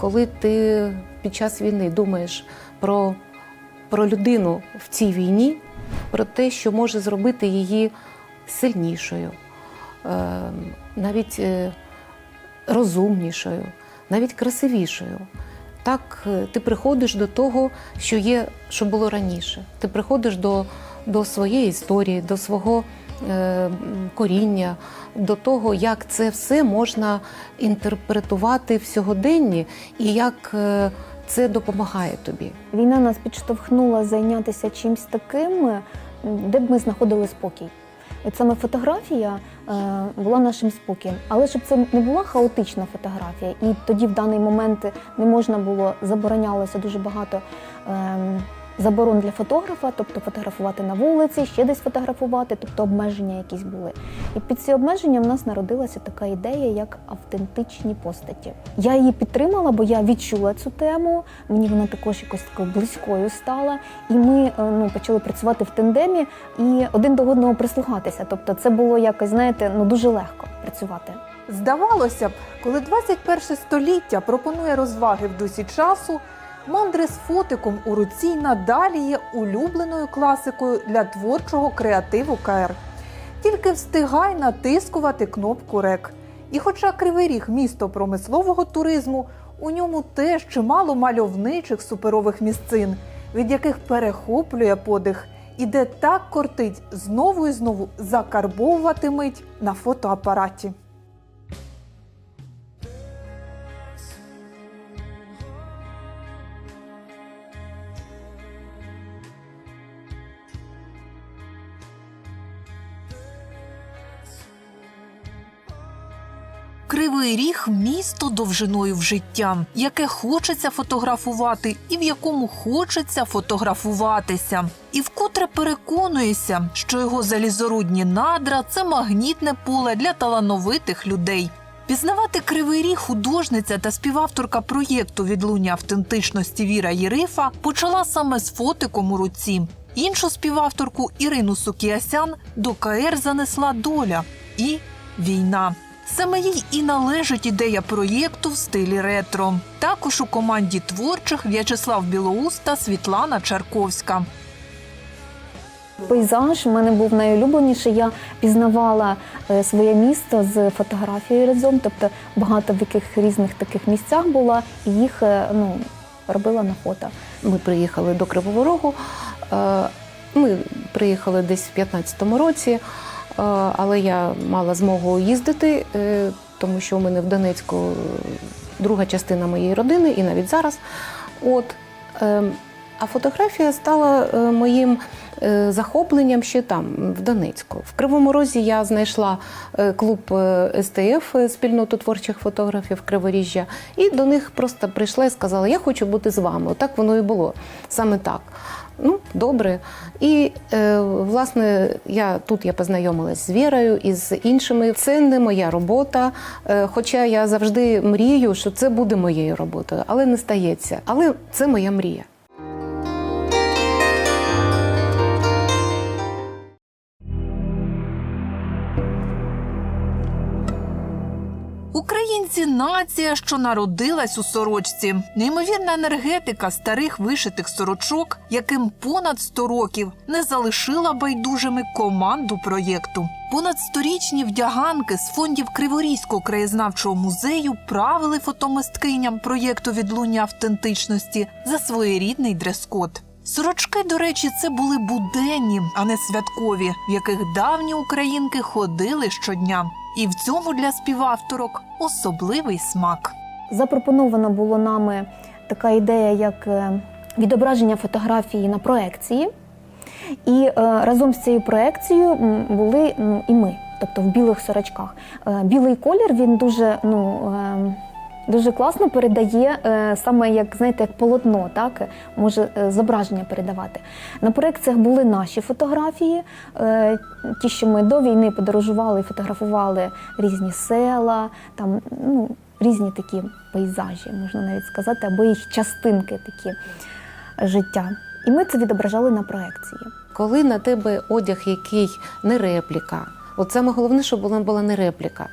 коли ти під час війни думаєш про, про людину в цій війні, про те, що може зробити її сильнішою, е, навіть е, розумнішою, навіть красивішою. Так е, ти приходиш до того, що є, що було раніше. Ти приходиш до, до своєї історії, до свого коріння, до того, як це все можна інтерпретувати в сьогоденні і як е, це допомагає тобі. Війна нас підштовхнула зайнятися чимось таким, де б ми знаходили спокій. От саме фотографія е, була нашим спокієм. Але щоб це не була хаотична фотографія, і тоді в даний момент не можна було, заборонялося дуже багато. ем, Заборон для фотографа, тобто фотографувати на вулиці, ще десь фотографувати, тобто обмеження якісь були. І під ці обмеження в нас народилася така ідея, як автентичні постаті. Я її підтримала, бо я відчула цю тему. Мені вона також якось такою близькою стала. І ми е, ну, почали працювати в тандемі і один до одного прислухатися. Тобто, це було якось, знаєте, ну дуже легко працювати. Здавалося б, коли 21 століття пропонує розваги в дусі часу, мандри з фотиком у руці й надалі є улюбленою класикою для творчого креативу КР. Тільки встигай натискувати кнопку РЕК. І хоча Кривий Ріг місто промислового туризму, у ньому теж чимало мальовничих суперових місцин, від яких перехоплює подих, і де так кортить знову і знову закарбовувати мить на фотоапараті. Кривий ріг місто довжиною в життя, яке хочеться фотографувати і в якому хочеться фотографуватися. І вкотре переконуєшся, що його залізорудні надра це магнітне поле для талановитих людей. Пізнавати кривий ріг художниця та співавторка проєкту відлуння автентичності Віра Єрифа почала саме з фотиком у руці. Іншу співавторку Ірину Сукіасян до КР занесла доля і війна. Саме їй і належить ідея проєкту в стилі ретро. Також у команді творчих В'ячеслав Білоус та Світлана Чарковська. Пейзаж в мене був найулюбленіший. Я пізнавала е, своє місто з фотографією разом, тобто багато в яких різних таких місцях була, і їх е, ну, робила на фото. Ми приїхали до Кривого Рогу. е, Ми приїхали десь в 15-му році, але я мала змогу їздити, е, тому що у мене в Донецьку е, друга частина моєї родини, і навіть зараз. От. е, А фотографія стала е, моїм захопленням ще там, в Донецьку. В Кривому Розі я знайшла клуб СТФ, спільноту творчих фотографів Криворіжжя, і до них просто прийшла і сказала: Я хочу бути з вами. Отак воно і було. Саме так. Ну, добре. І е, власне я тут я познайомилась з Вірою і з іншими. Це не моя робота. Е, хоча я завжди мрію, що це буде моєю роботою, але не стається. Але це моя мрія. Українці нація, що народилась у сорочці. Неймовірна енергетика старих вишитих сорочок, яким понад 100 років не залишила байдужими команду проєкту. Понад сторічні вдяганки з фондів Криворізького краєзнавчого музею правили фотомисткиням проєкту відлуння автентичності за своєрідний дрес-код. Сорочки, до речі, це були буденні, а не святкові, в яких давні українки ходили щодня. І в цьому для співавторок особливий смак. Запропонована було нами така ідея, як е, відображення фотографії на проекції. І е, разом з цією проекцією були ну, і ми, тобто в білих сорочках. Е, білий колір він дуже, ну, е, дуже класно передає е, саме як знаєте, як полотно, так може е, зображення передавати. На проекціях були наші фотографії, е, ті, що ми до війни подорожували і фотографували різні села, там ну, різні такі пейзажі, можна навіть сказати, або їх частинки такі життя. І ми це відображали на проекції. Коли на тебе одяг, який не репліка, От саме головне, щоб вона була не репліка.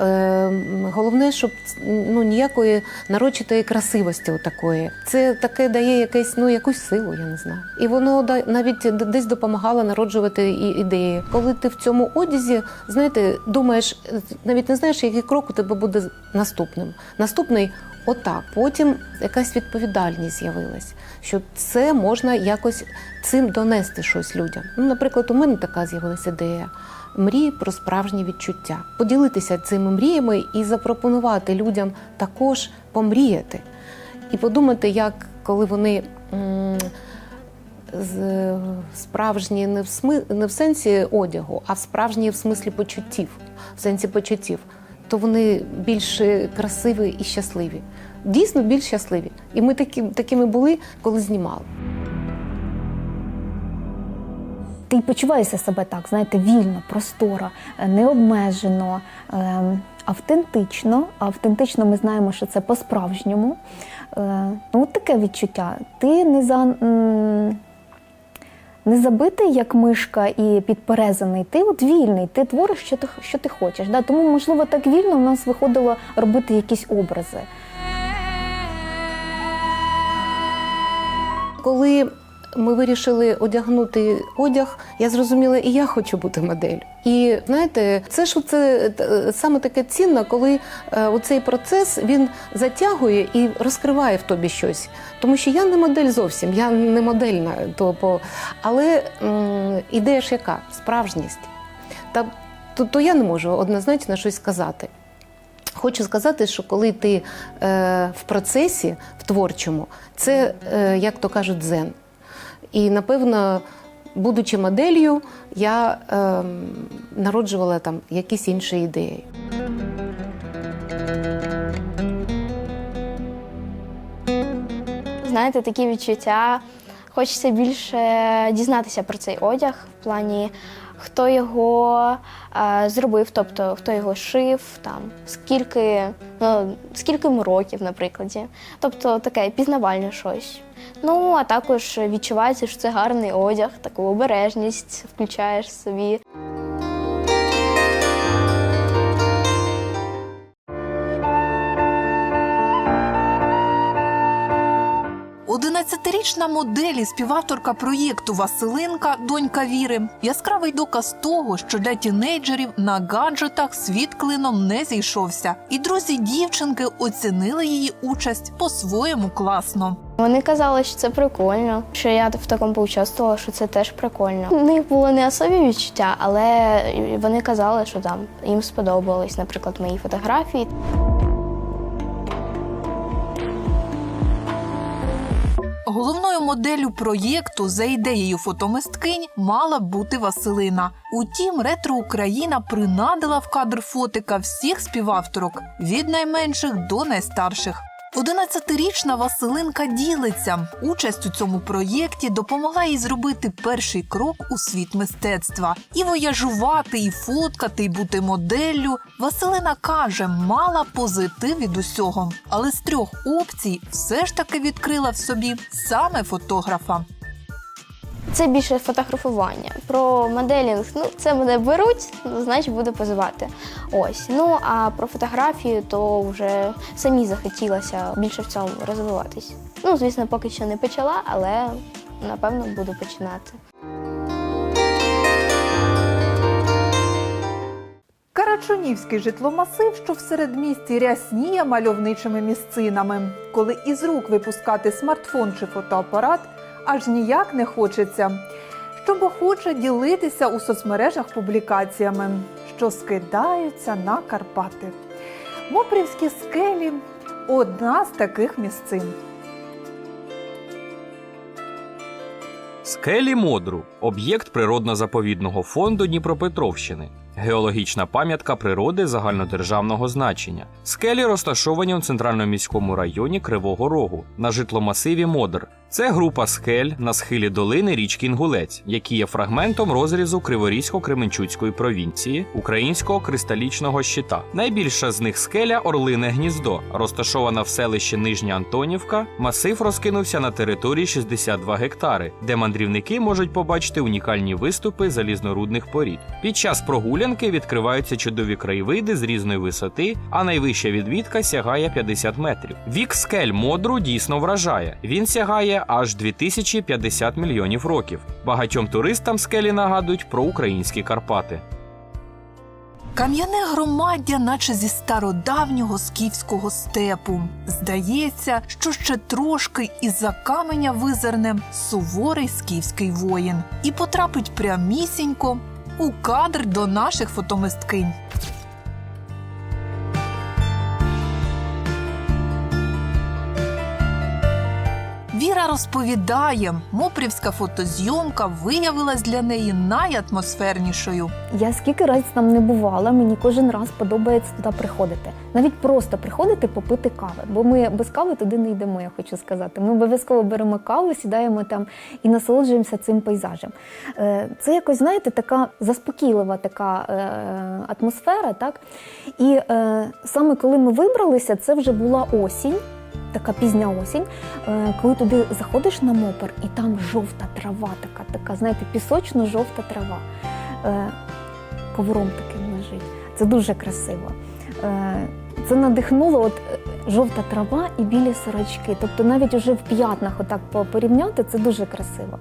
Е, головне, щоб ну, ніякої нарочитої красивості такої. Це таке дає якесь, ну, якусь силу, я не знаю. І воно навіть десь допомагало народжувати ідеї. Коли ти в цьому одязі, знаєте, думаєш, навіть не знаєш, який крок у тебе буде наступним. Наступний отак. Потім якась відповідальність з'явилась, що це можна якось цим донести щось людям. Ну, наприклад, у мене така з'явилася ідея. Мрії про справжні відчуття, поділитися цими мріями і запропонувати людям також помріяти, і подумати, як коли вони справжні не в сми, не в сенсі одягу, а в справжні в смислі почуттів, в сенсі почуттів, то вони більш красиві і щасливі. Дійсно більш щасливі. І ми такі, такими були, коли знімали. Ти почуваєшся себе так, знаєте, вільно, просторо, е, необмежено, ем, автентично. Автентично ми знаємо, що це по-справжньому. Е, Ну, от таке відчуття. Ти не за. Не забитий, як мишка, і підперезаний, ти от вільний, ти твориш, що ти, що ти хочеш. Да? Тому, можливо, так вільно в нас виходило робити якісь образи. Коли ми вирішили одягнути одяг, я зрозуміла, і я хочу бути моделлю. І знаєте, це ж це е, саме таке цінно, коли е, оцей процес він затягує і розкриває в тобі щось. Тому що я не модель зовсім, я не модельна, то по але м, ідея ж яка справжність. Та то, то я не можу однозначно щось сказати. Хочу сказати, що коли ти е, в процесі, в творчому, це, е, як то кажуть, дзен. І напевно, будучи моделлю, я е, народжувала там якісь інші ідеї. Знаєте, такі відчуття. Хочеться більше дізнатися про цей одяг в плані, хто його е, зробив, тобто хто його шив, там скільки, ну, скільки йому років, наприклад. Тобто таке пізнавальне щось. Ну, а також відчувається, що це гарний одяг, таку обережність включаєш собі. Одинадцятирічна модель і співавторка проєкту Василинка, донька Віри, яскравий доказ того, що для тінейджерів на гаджетах світ клином не зійшовся, і друзі дівчинки оцінили її участь по-своєму класно. Вони казали, що це прикольно, що я в такому поучаствувала, що це теж прикольно. У них було не особі відчуття, але вони казали, що там їм сподобались, наприклад, мої фотографії. Головною моделлю проєкту за ідеєю фотомисткинь мала бути Василина. Утім, ретро Україна принадила в кадр фотика всіх співавторок від найменших до найстарших. 11-річна Василинка ділиться. Участь у цьому проєкті допомогла їй зробити перший крок у світ мистецтва. І вояжувати, і фоткати, і бути моделлю. Василина каже, мала позитив від усього, але з трьох опцій все ж таки відкрила в собі саме фотографа. Це більше фотографування. Про моделінг, ну це мене беруть, значить буду позивати. Ось. Ну а про фотографію, то вже самі захотілося більше в цьому розвиватись. Ну, звісно, поки що не почала, але напевно буду починати. Карачунівський житломасив, що в середмісті рясніє мальовничими місцинами. Коли із рук випускати смартфон чи фотоапарат, аж ніяк не хочеться. Щоб охоче ділитися у соцмережах публікаціями, що скидаються на Карпати. Мопрівські скелі одна з таких місцин. Скелі Модру об'єкт природно-заповідного фонду Дніпропетровщини. Геологічна пам'ятка природи загальнодержавного значення. Скелі розташовані у центральному міському районі Кривого Рогу на житломасиві Модр. Це група скель на схилі долини річки Інгулець, які є фрагментом розрізу Криворізько-Кременчуцької провінції українського кристалічного щита. Найбільша з них скеля Орлине гніздо, розташована в селищі Нижня Антонівка. Масив розкинувся на території 62 гектари, де мандрівники можуть побачити унікальні виступи залізнорудних порід. Під час прогулянки сходинки відкриваються чудові краєвиди з різної висоти, а найвища відвідка сягає 50 метрів. Вік скель Модру дійсно вражає. Він сягає аж 2050 мільйонів років. Багатьом туристам скелі нагадують про українські Карпати. Кам'яне громаддя, наче зі стародавнього скіфського степу. Здається, що ще трошки із-за каменя визирне суворий скіфський воїн і потрапить прямісінько у кадр до наших фотомисткинь. Віра розповідає, мопрівська фотозйомка виявилась для неї найатмосфернішою. Я скільки разів там не бувала, мені кожен раз подобається туди приходити. Навіть просто приходити попити кави. Бо ми без кави туди не йдемо, я хочу сказати. Ми обов'язково беремо каву, сідаємо там і насолоджуємося цим пейзажем. Е, Це якось, знаєте, така заспокійлива така е, атмосфера. Так? І е, саме коли ми вибралися, це вже була осінь. Така пізня осінь, е, коли туди заходиш на мопер, і там жовта трава, така, така, знаєте, пісочно-жовта трава. Е, ковром таким лежить. Це дуже красиво. Е, Це надихнуло от жовта трава і білі сорочки. Тобто навіть уже в п'ятнах отак порівняти це дуже красиво.